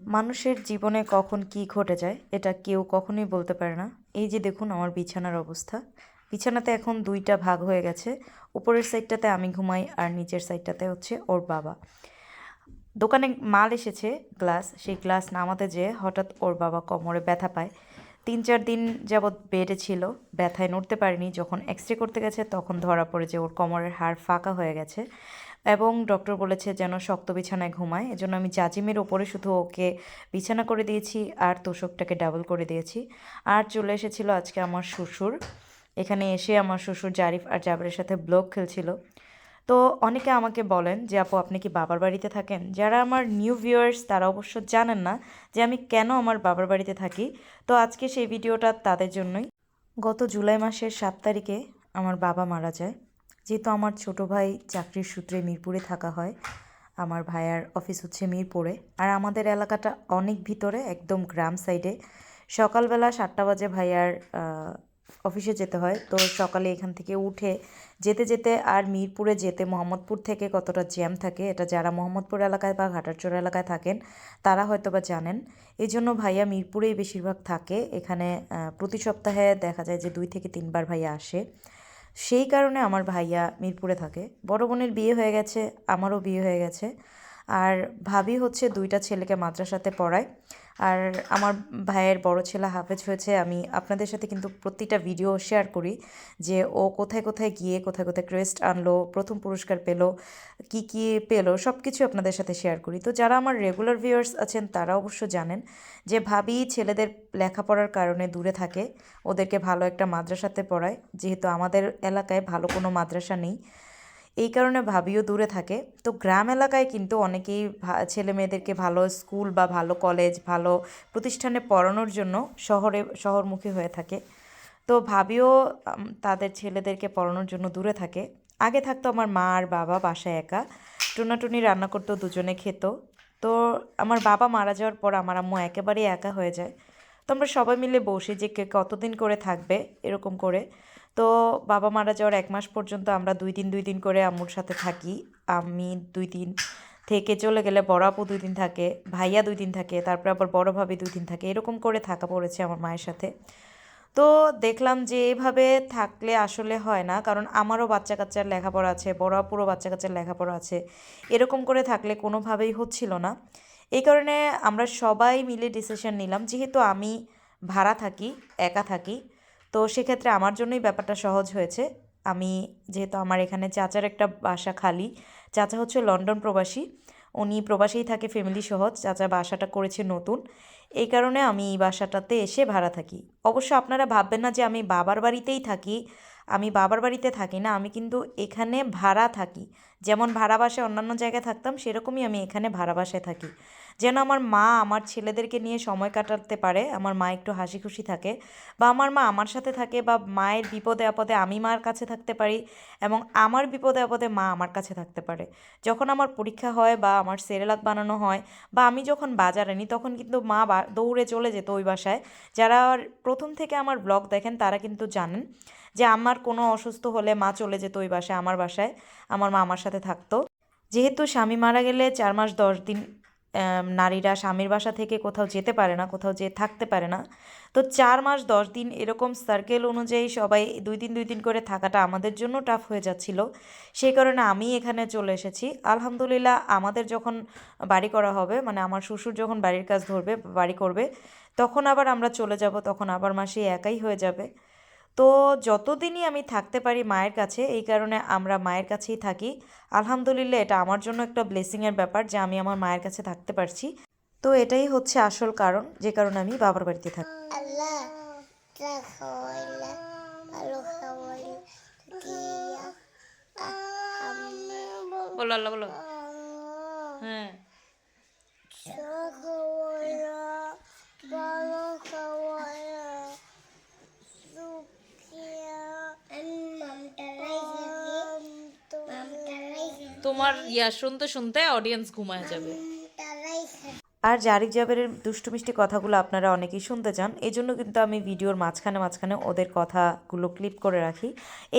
মানুষের জীবনে কখন কি ঘটে যায়, এটা কেউ কখনোই বলতে পারে না। এই যে দেখুন আমার বিছানার অবস্থা। বিছানাতে এখন দুইটা ভাগ হয়ে গেছে। উপরের সাইডটাতে আমি ঘুমাই আর নিচের সাইডটাতে হচ্ছে ওর বাবা। দোকানে মাল এসেছে, গ্লাস। সেই গ্লাস নামাতে যেয়ে হঠাৎ ওর বাবা কোমরে ব্যথা পায়। তিন চার দিন যাবৎ বেডে ছিল, ব্যথায় নড়তে পারেনি। যখন এক্স রে করতে গেছে, তখন ধরা পড়ে যে ওর কোমরের হাড় ফাঁকা হয়ে গেছে। এবং ডক্টর বলেছে যেন শক্ত বিছানায় ঘুমায়। এজন্য আমি জাজিমের ওপরে শুধু ওকে বিছানা করে দিয়েছি আর তোষকটাকে ডাবল করে দিয়েছি। আর চলে এসেছিল আজকে আমার শ্বশুর। এখানে এসে আমার শ্বশুর জারিফ আর জাবেরের সাথে ব্লগ খেলছিল। তো অনেকে আমাকে বলেন যে, আপু, আপনি কি বাবার বাড়িতে থাকেন? যারা আমার নিউ ভিউয়ার্স তারা অবশ্য জানেন না যে, আমি কেন আমার বাবার বাড়িতে থাকি। তো আজকে সেই ভিডিওটা তাদের জন্যই। গত জুলাই মাসের সাত তারিখে আমার বাবা মারা যায়। যেহেতু আমার ছোট ভাই চাকরির সূত্রে মিরপুরে থাকা হয়, আমার ভাইয়ার অফিস হচ্ছে মিরপুরে। আর আমাদের এলাকাটা অনেক ভিতরে, একদম গ্রাম সাইডে। সকালবেলা সাতটা বাজে ভাইয়ার অফিসে যেতে হয়। তো সকালে এখান থেকে উঠে যেতে যেতে আর মিরপুরে যেতে মোহাম্মদপুর থেকে কতটা জ্যাম থাকে, এটা যারা মোহাম্মদপুর এলাকায় বা ঘাটারচর এলাকায় থাকেন, তারা হয়তো বা জানেন। এই জন্য ভাইয়া মিরপুরেই বেশিরভাগ থাকে। এখানে প্রতি সপ্তাহে দেখা যায় যে দুই থেকে তিনবার ভাইয়া আসে। সেই কারণে আমার ভাইয়া মিরপুরে থাকে। বড় বোনের বিয়ে হয়ে গেছে, আমারও বিয়ে হয়ে গেছে। আর ভাবি হচ্ছে দুইটা ছেলেকে মাদ্রাসাতে পড়ায়। আর আমার ভাইয়ের বড় ছেলে হাফেজ হয়েছে, আমি আপনাদের সাথে কিন্তু প্রতিটা ভিডিও শেয়ার করি যে ও কোথায় কোথায় গিয়ে, কোথায় কোথায় ক্রেস্ট আনলো, প্রথম পুরস্কার পেল, কি কি পেল সব কিছু আপনাদের সাথে শেয়ার করি। তো যারা আমার রেগুলার ভিউয়ার্স আছেন, তারা অবশ্য জানেন যে ভাবি ছেলেদের লেখাপড়ার কারণে দূরে থাকে, ওদেরকে ভালো একটা মাদ্রাসাতে পড়ায়, যেহেতু আমাদের এলাকায় ভালো কোনো মাদ্রাসা নেই। এই কারণে ভাবিও দূরে থাকে। তো গ্রাম এলাকায় কিন্তু অনেকেই ছেলে মেয়েদেরকে ভালো স্কুল বা ভালো কলেজ, ভালো প্রতিষ্ঠানে পড়ানোর জন্য শহরে, শহরমুখী হয়ে থাকে। তো ভাবিও তাদের ছেলেদেরকে পড়ানোর জন্য দূরে থাকে। আগে থাকতো আমার মা আর বাবা বাসায় একা। টুনাটুনি রান্না করতো, দুজনে খেত। তো আমার বাবা মারা যাওয়ার পর আমার আম্মু একেবারেই একা হয়ে যায়। তো আমরা সবাই মিলে বসি যে কে, কতদিন করে থাকবে, এরকম করে। তো বাবা মারা যাওয়ার এক মাস পর্যন্ত আমরা দুই দিন দুই দিন করে আম্মুর সাথে থাকি। আমি দুই দিন থেকে চলে গেলে বড় আপু দুই দিন থাকে, ভাইয়া দুই দিন থাকে, তারপরে আবার বড় ভাবি দুই দিন থাকে, এরকম করে থাকা পড়েছে আমার মায়ের সাথে। তো দেখলাম যে এভাবে থাকলে আসলে হয় না, কারণ আমারও বাচ্চা কাচ্চার লেখাপড়া আছে, বড় আপুরও বাচ্চা কাচ্চার লেখাপড়া আছে, এরকম করে থাকলে কোনোভাবেই হচ্ছিল না। এই কারণে আমরা সবাই মিলে ডিসিশন নিলাম, যেহেতু আমি ভাড়া থাকি, একা থাকি তো সেক্ষেত্রে আমার জন্যই ব্যাপারটা সহজ হয়েছে। আমি যেহেতু আমার এখানে চাচার একটা বাসা খালি, চাচা হচ্ছে লন্ডন প্রবাসী, উনি প্রবাসেই থাকে ফ্যামিলি সহ, চাচা বাসাটা করেছে নতুন। এই কারণে আমি এই বাসাটাতে এসে ভাড়া থাকি। অবশ্য আপনারা ভাববেন না যে আমি বাবার বাড়িতেই থাকি, আমি বাবার বাড়িতে থাকি না, আমি কিন্তু এখানে ভাড়া থাকি। যেমন ভাড়া বাসায় অন্যান্য জায়গায় থাকতাম, সেরকমই আমি এখানে ভাড়া বাসায় থাকি। যেন আমার মা আমার ছেলেদেরকে নিয়ে সময় কাটাতে পারে, আমার মা একটু হাসি খুশি থাকে, বা আমার মা আমার সাথে থাকে, বা মায়ের বিপদে আপদে আমি মার কাছে থাকতে পারি এবং আমার বিপদে আপদে মা আমার কাছে থাকতে পারে। যখন আমার পরীক্ষা হয় বা আমার সেরেলাক বানানো হয় বা আমি যখন বাজারে নিই তখন কিন্তু মা দৌড়ে চলে যেত ওই বাসায়। যারা প্রথম থেকে আমার ব্লগ দেখেন, তারা কিন্তু জানেন যে আমার কোনো অসুস্থ হলে মা চলে যেত ওই বাসায়, আমার বাসায়, আমার মা আমার সাথে থাকতো। যেহেতু স্বামী মারা গেলে চার মাস দশ দিন নারীরা স্বামীর বাসা থেকে কোথাও যেতে পারে না, কোথাও যেয়ে থাকতে পারে না। তো চার মাস দশ দিন এরকম সার্কেল অনুযায়ী সবাই দুই দিন দুই দিন করে থাকাটা আমাদের জন্য টাফ হয়ে যাচ্ছিল। সেই কারণে আমি এখানে চলে এসেছি। আলহামদুলিল্লাহ আমাদের যখন বাড়ি করা হবে মানে আমার শ্বশুর যখন বাড়ির কাজ ধরবে, বাড়ি করবে, তখন আবার আমরা চলে যাব, তখন আবার মাসি একাই হয়ে যাবে। তো যতদিনই আমি থাকতে পারি মায়ের কাছে এই কারণে আমরা মায়ের কাছেই থাকি। আলহামদুলিল্লাহ এটা আমার জন্য একটা ব্লেসিংয়ের ব্যাপার যে আমি আমার মায়ের কাছে থাকতে পারছি। তো এটাই হচ্ছে আসল কারণ যে কারণে আমি বাবার বাড়িতে থাকি। বলো আল্লাহ বলো। হ্যাঁ। ভালো তোমার ইয়া শুনতে শুনতে অডিয়েন্স ঘুমায় যাবে। আর জারিক জাবেরের দুষ্টু মিষ্টি কথাগুলো আপনারা অনেকেই শুনতে চান এই জন্য কিন্তু আমি ভিডিওর মাঝখানে মাঝখানে ওদের কথাগুলো ক্লিপ করে রাখি।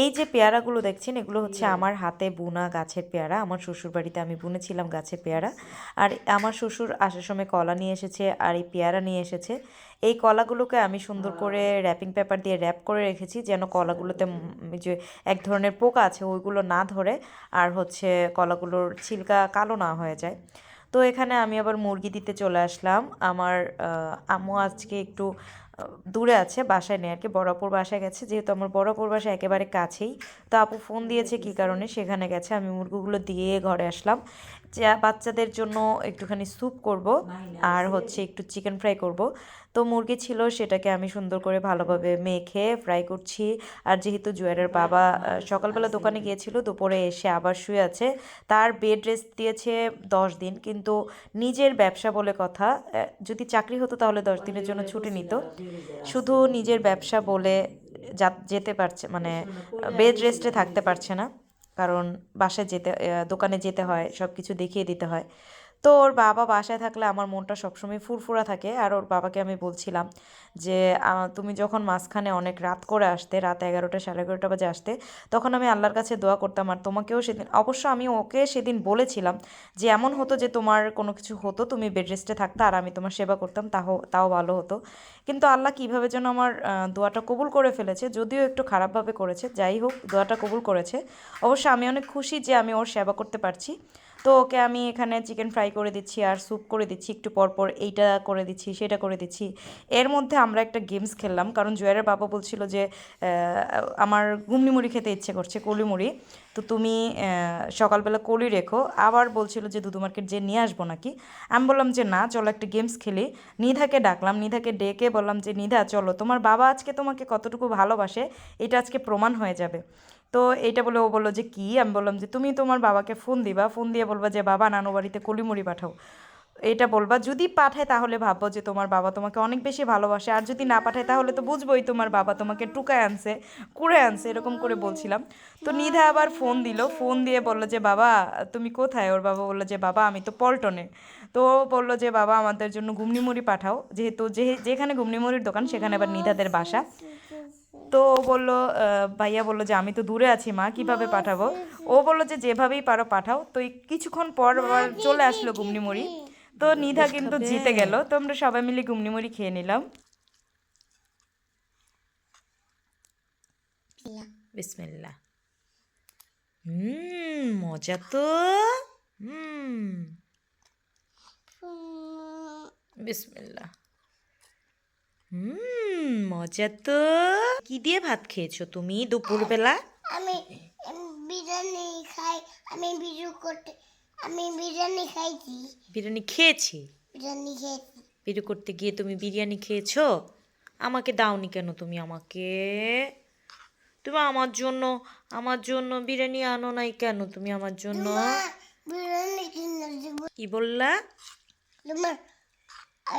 এই যে পেয়ারাগুলো দেখছেন এগুলো হচ্ছে আমার হাতে বুনা গাছের পেয়ারা। আমার শ্বশুর বাড়িতে আমি বুনেছিলাম গাছের পেয়ারা। আর আমার শ্বশুর আসার সময় কলা নিয়ে এসেছে আর এই পেয়ারা নিয়ে এসেছে। এই কলাগুলোকে আমি সুন্দর করে র্যাপিং পেপার দিয়ে র্যাপ করে রেখেছি যেন কলাগুলোতে যে এক ধরনের পোকা আছে ওইগুলো না ধরে আর হচ্ছে কলাগুলোর ছিলকা কালো না হয়ে যায়। তো এখানে আমি আবার মুরগি দিতে চলে আসলাম। আমার আম্মু আজকে একটু দূরে আছে, বাসায় নেই। আর কি বড়াপুর বাসায় গেছে। যেহেতু আমার বড়াপুর বাসা একেবারে কাছেই, তো আপু ফোন দিয়েছে কী কারণে? সেখানে গেছে। আমি মুরগিগুলো দিয়ে ঘরে আসলাম। যা বাচ্চাদের জন্য একটুখানি স্যুপ করব আর হচ্ছে একটু চিকেন ফ্রাই করব। তো মুরগি ছিল, সেটাকে আমি সুন্দর করে ভালোভাবে মেখে ফ্রাই করছি। আর যেহেতু জুয়ারের বাবা সকালবেলা দোকানে গিয়েছিল, দুপুরে এসে আবার শুয়ে আছে। তার বেড রেস্ট দিয়েছে দশ দিন। কিন্তু নিজের ব্যবসা বলে কথা যদি চাকরি হতো তাহলে দশ দিনের জন্য ছুটি নিত। শুধু নিজের ব্যবসা বলে যা- যেতে পারছে মানে বেড রেস্টে থাকতে পারছে না। কারণ বাসায় যেতে দোকানে যেতে হয় সব কিছু দেখিয়ে দিতে হয়। তো ওর বাবা বাসায় থাকলে আমার মনটা সবসময় ফুরফুরা থাকে। আর ওর বাবাকে আমি বলছিলাম যে তুমি যখন মাঝখানে অনেক রাত করে আসতে, রাত এগারোটা সাড়ে এগারোটা বাজে আসতে, তখন আমি আল্লাহর কাছে দোয়া করতাম আর তোমাকেও সেদিন, অবশ্য আমি ওকে সেদিন বলেছিলাম যে, এমন হতো যে তোমার কোনো কিছু হতো, তুমি বেড রেস্টে থাকতে আর আমি তোমার সেবা করতাম তাও তাও ভালো হতো। কিন্তু আল্লাহ কীভাবে যেন আমার দোয়াটা কবুল করে ফেলেছে, যদিও একটু খারাপভাবে করেছে, যাই হোক, দোয়াটা কবুল করেছে। অবশ্য আমি অনেক খুশি যে আমি ওর সেবা করতে পারছি। তো ওকে আমি এখানে চিকেন ফ্রাই করে দিচ্ছি আর স্যুপ করে দিচ্ছি, একটু পর পর এইটা করে দিচ্ছি, সেটা করে দিচ্ছি। এর মধ্যে আমরা একটা গেমস খেললাম, কারণ জুয়ারের বাবা বলছিল যে আমার গুমনি মুড়ি খেতে ইচ্ছে করছে কলি মুড়ি তো তুমি সকালবেলা কলি রেখো। আবার বলছিল যে দুধু মার্কেট যে নিয়ে আসব নাকি? আমি বললাম যে, না, চলো একটা গেমস খেলি। নিধাকে ডাকলাম, নিধাকে ডেকে বললাম যে, নিধা, চলো। তোমার বাবা আজকে তোমাকে কতটুকু ভালোবাসে, এটা আজকে প্রমাণ হয়ে যাবে। তো এইটা বলে ও বলল যে, কি? আমি বললাম যে, তুমি তোমার বাবাকে ফোন দিবা। ফোন দিয়ে বলবা যে, বাবা, নানু বাড়িতে কলিমুড়ি পাঠাও। এটা বলবা। যদি পাঠায় তাহলে ভাববো যে, তোমার বাবা তোমাকে অনেক বেশি ভালোবাসে। আর যদি না পাঠায় তাহলে তো বুঝবোই তোমার বাবা তোমাকে টুকায় আনছে, কুড়ে আনছে, এরকম করে বলছিলাম। তো নিধা আবার ফোন দিল। ফোন দিয়ে বলল যে, বাবা, তুমি কোথায়? ওর বাবা বলল যে, বাবা, আমি তো পল্টনে। তো বলল যে, বাবা, আমাদের জন্য ঘুমনিমুড়ি পাঠাও। যেহেতু যে যেখানে ঘুমনিমুড়ির দোকান, সেখানে আবার নিধাদের বাসা। তো ও বলল ভাইয়া বলল যে আমি তো দূরে আছি মা কীভাবে পাঠাবো? ও বলল যে যেভাবেই পারো পাঠাও। তো কিছুক্ষণ পর আবার চলে আসলো গুমনিমুড়ি। তো নিধা কিন্তু জিতে গেল। তো আমরা সবাই মিলে গুমনিমুড়ি খেয়ে নিলাম। বিসমিল্লা হুম মজা তো। হুম। বিসমিল্লা হুম মজা তো। কি দিয়ে ভাত খেয়েছো তুমি দুপুরবেলা? আমি বিরিয়ানি খাই আমি বিজু করতে আমি বিরিয়ানি খাইছি। বিরিয়ানি খেয়েছি? বিরিয়ানি খেয়েছি। বিরু করতে গিয়ে তুমি বিরিয়ানি খেয়েছো? আমাকে দাওনি কেন তুমি আমাকে? তুমি আমার জন্য আমার জন্য বিরিয়ানি আনো নাই কেন তুমি আমার জন্য? কি বললা? তোমার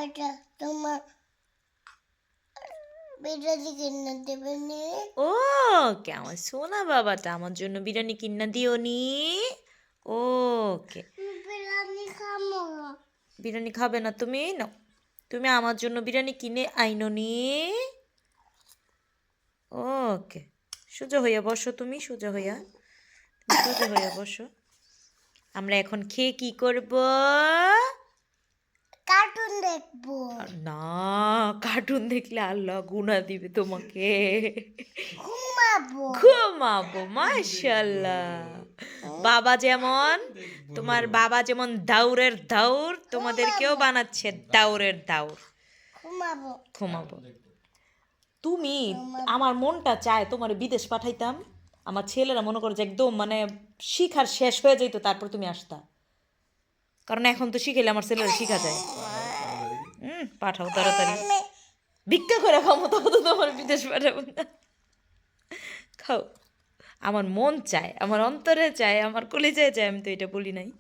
এটা তোমার বিরিয়ানি কিনে দেবে নি। ও কেমন সোনা বাবাটা আমার জন্য বিরিয়ানি কিনা দিও নি। ওকে। বিরিয়ানি খামো বিরিয়ানি খাবে না তুমি? নাও তুমি আমার জন্য বিরিয়ানি কিনে আইনো নি। ওকে। সোজা হইয়া বসো তুমি সোজা হইয়া। সোজা হইয়া বসো। আমরা এখন খেয়ে কি করব? কার্টুন দেখব। না কার্টুন দেখলে আল্লাহ গুনা দিবে তোমাকে। ঘুমাবো। ঘুমাবো মাশাল্লাহ বাবা যেমন তোমার বাবা যেমন দাউরের দাউর তোমাদেরকেও বানাচ্ছে দাউরের দাউর। ঘুমাবো। ঘুমাবো। তুমি আমার মনটা চায় তোমার বিদেশ পাঠাইতাম। আমার ছেলেরা মনে করো যে একদম মানে শিখার শেষ হয়ে যাইতো তারপর তুমি আসতা। কারণ এখন তো শিখেলে আমার ছেলেরা শিখা যায়। হুম, পাঠাও তাড়াতাড়ি। ভিক্ষা করে খাব তবে তো তোমার বিদেশ পাঠাবো না খাও। আমার মন চায়, আমার অন্তরে চায়, আমার কলিজায় চায়, আমি তো এটা বলি নাই।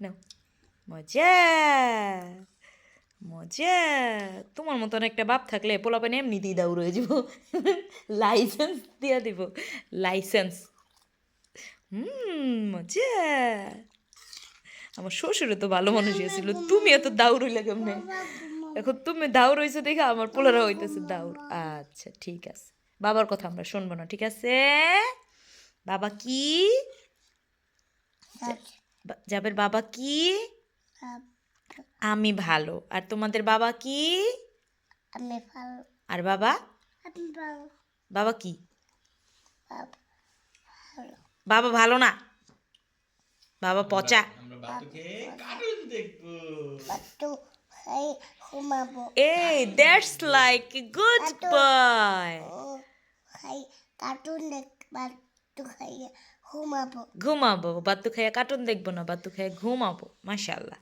না মজা। মজা। তোমার মতন একটা বাপ থাকলে পোলাপানি এমনিতেই দাউর হয়ে যাব। লাইসেন্স দিয়ে দিব। লাইসেন্স। হুম, মজা। আমার শ্বশুরে তো ভালো মানুষ ছিল তুমি এত দাউর হইলে কেমনে? এখন তুমি দাউর হইছো দেখে আমার পোলারা হইতেছে দাউর। আচ্ছা ঠিক আছে। বাবার কথা আমরা শুনব না ঠিক আছে? বাবা কি? যাবের বাবা কি? আমি ভালো। আর তোমাদের বাবা কি? আমি ভালো। আর বাবা? বাবা কি? বাবা ভালো না? বাবা পচা? আমরা বাতু খেয়ে কার্টুন দেখব? বাটু খাই ঘুমাবো এই that's like good boy cartoon দেখ বাটু ঘুমাবো। ঘুমাবো বাত্তু খাইয়া কার্টুন দেখব না বাতু খাইয়া ঘুমাবো মাশাল্লাহ